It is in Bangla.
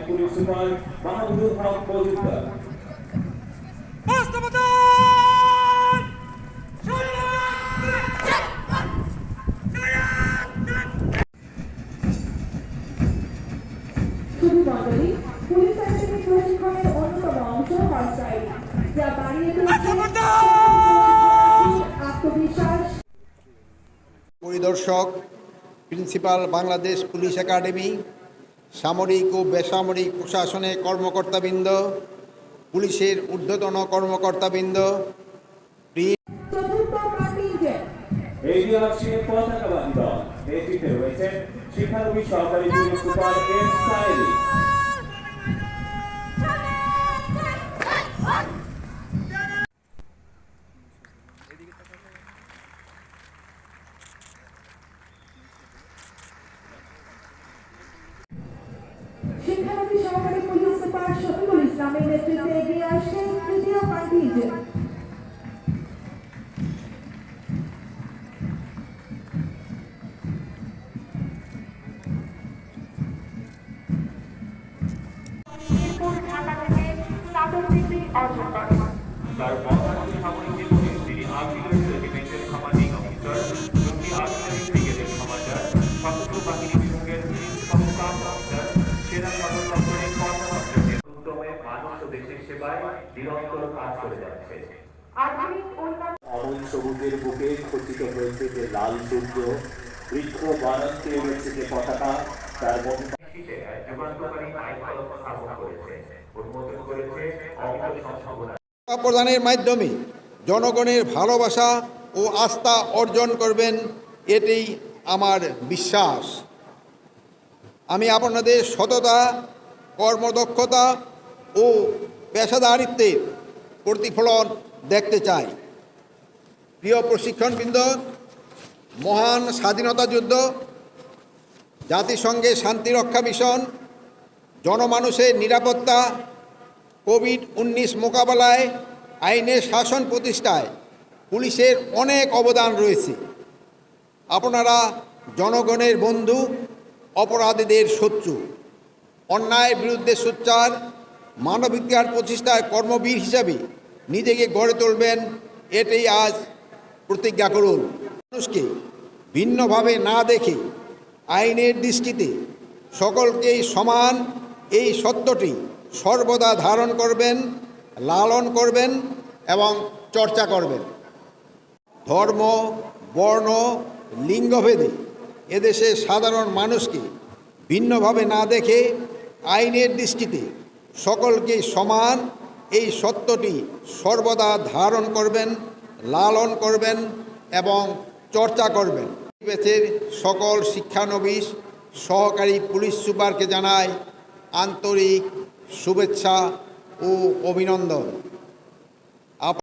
পুলিশ সুপার হক মজুমদার বাস্তবতার শুধু মণ্ডলী পুলিশ একাডেমি প্রশিক্ষণের অন্যতম অংশ হর্স যা বাড়িয়ে আত্মবিশ্বাস। পরিদর্শক প্রিন্সিপাল বাংলাদেশ পুলিশ একাডেমি সামরিক ও বেসামরিক প্রশাসনের কর্মকর্তাবৃন্দ পুলিশের ঊর্ধ্বতন কর্মকর্তাবৃন্দ পতাকাবাহী দল নেতৃত্বে রয়েছেন শিক্ষানবী সহকারী পুলিশ সুপার এম সাইলি শিক্ষানবী সহকারী পুলিশ সুপার শফিকুল ইসলামের নেতৃত্বে এগিয়ে আসছে তৃতীয় ডিগ্রি তার বর্তমানে সামরিক জীবনে তিনি আর্টিলারি রেজিমেন্টের কমান্ডিং অফিসার দুটি আর্টিলারি ব্রিগেডের কমান্ডার সশস্ত্র বাহিনী বিভাগের প্রিন্সিপাল অফিসার সেনা সদর দপ্তরের কর্মকর্তা উদ্যমে দেশের সেবায় নিরন্তর কাজ করে যাচ্ছে। অমন সবুজের বুকে খচিত হয়েছে যে লাল সূর্য বৃক্ষ বানান্তে রয়েছে যে পতাকা তার মধ্যে প্রদানের মাধ্যমে জনগণের ভালোবাসা ও আস্থা অর্জন করবেন এটি আমার বিশ্বাস। আমি আপনাদের সততা কর্মদক্ষতা ও পেশাদারিত্বের প্রতিফলন দেখতে চাই প্রিয় প্রশিক্ষণবৃন্দ, মহান স্বাধীনতা যুদ্ধ জাতিসংঘের শান্তিরক্ষা মিশন, জনমানুষের নিরাপত্তা, কোভিড উনিশ মোকাবেলায় আইনের শাসন প্রতিষ্ঠায় পুলিশের অনেক অবদান রয়েছে। আপনারা জনগণের বন্ধু, অপরাধীদের শত্রু। অন্যায়ের বিরুদ্ধে সোচ্চার মানবিকতার প্রতিষ্ঠায় কর্মবীর হিসাবে নিজেকে গড়ে তুলবেন, এটাই আজ প্রতিজ্ঞা করুন। মানুষকে ভিন্নভাবে না দেখে আইনের দৃষ্টিতে সকলকেই সমান, এই সত্যটি সর্বদা ধারণ করবেন, লালন করবেন এবং চর্চা করবেন। ধর্ম, বর্ণ, লিঙ্গভেদে এদেশে সাধারণ মানুষকে ভিন্নভাবে না দেখে আইনের দৃষ্টিতে সকলকে সমান। এই সত্যটি সর্বদা ধারণ করবেন, লালন করবেন এবং চর্চা করবেন। বেচের সকল শিক্ষানবিশ, সহকারী পুলিশ সুপারকে জানায় আন্তরিক শুভেচ্ছা ও অভিনন্দন।